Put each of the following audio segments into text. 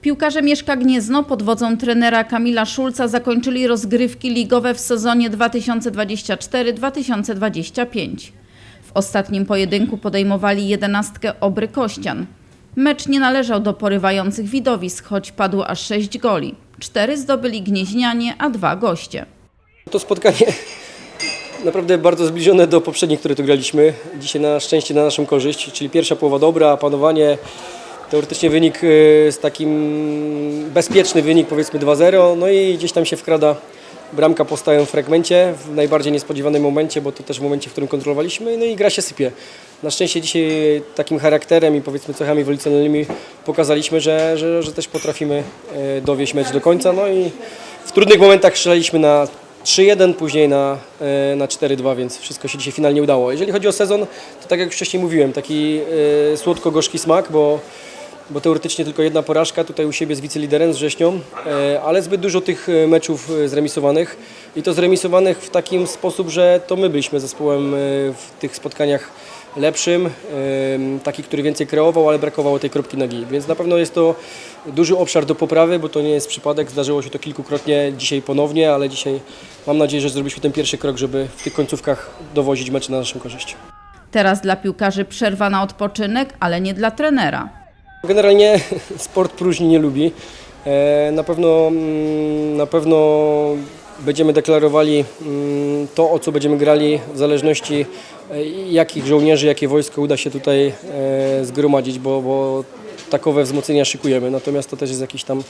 Piłkarze Mieszka Gniezno pod wodzą trenera Kamila Szulca zakończyli rozgrywki ligowe w sezonie 2024-2025. W ostatnim pojedynku podejmowali jedenastkę Obry Kościan. Mecz nie należał do porywających widowisk, choć padło aż sześć goli. Cztery zdobyli gnieźnianie, a dwa goście. To spotkanie naprawdę bardzo zbliżone do poprzednich, które tu graliśmy. Dzisiaj na szczęście na naszą korzyść, czyli pierwsza połowa dobra, panowanie, teoretycznie wynik y, z takim bezpieczny wynik powiedzmy 2-0, no i gdzieś tam się wkrada bramka po stałym fragmencie w najbardziej niespodziewanym momencie, bo to też w momencie, w którym kontrolowaliśmy, no i gra się sypie. Na szczęście dzisiaj takim charakterem i powiedzmy cechami ewolucyjnymi pokazaliśmy, że, że, że też potrafimy y, dowieść mecz do końca, no i w trudnych momentach strzelaliśmy na 3-1, później na, e, na 4-2, więc wszystko się dzisiaj finalnie udało. Jeżeli chodzi o sezon, to tak jak już wcześniej mówiłem, taki słodko-gorzki smak, bo, bo teoretycznie tylko jedna porażka tutaj u siebie z wiceliderem, z Wrześnią, e, ale zbyt dużo tych e, meczów e, zremisowanych i to zremisowanych w takim sposób, że to my byliśmy zespołem w tych spotkaniach lepszym, taki, który więcej kreował, ale brakowało tej kropki nogi. Więc na pewno jest to duży obszar do poprawy, bo to nie jest przypadek. Zdarzyło się to kilkukrotnie, dzisiaj ponownie, ale dzisiaj mam nadzieję, że zrobiliśmy ten pierwszy krok, żeby w tych końcówkach dowozić mecze na naszą korzyść. Teraz dla piłkarzy przerwa na odpoczynek, ale nie dla trenera. Generalnie sport próżni nie lubi. E, Na pewno, mm, na pewno będziemy deklarowali mm, to, o co będziemy grali, w zależności e, jakich żołnierzy, jakie wojsko uda się tutaj e, zgromadzić, bo, bo takowe wzmocnienia szykujemy. Natomiast to też jest jakiś tam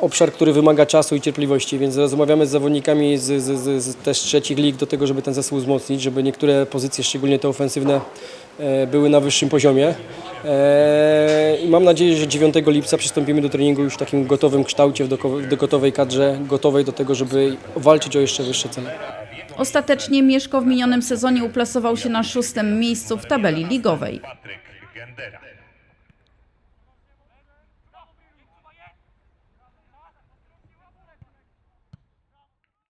obszar, który wymaga czasu i cierpliwości, więc rozmawiamy z zawodnikami z, z, z, też trzecich lig do tego, żeby ten zespół wzmocnić, żeby niektóre pozycje, szczególnie te ofensywne, były na wyższym poziomie. E, I mam nadzieję, że 9 lipca przystąpimy do treningu już w takim gotowym kształcie, w gotowej kadrze, gotowej do tego, żeby walczyć o jeszcze wyższe cele. Ostatecznie Mieszko w minionym sezonie uplasował się na szóstym miejscu w tabeli ligowej.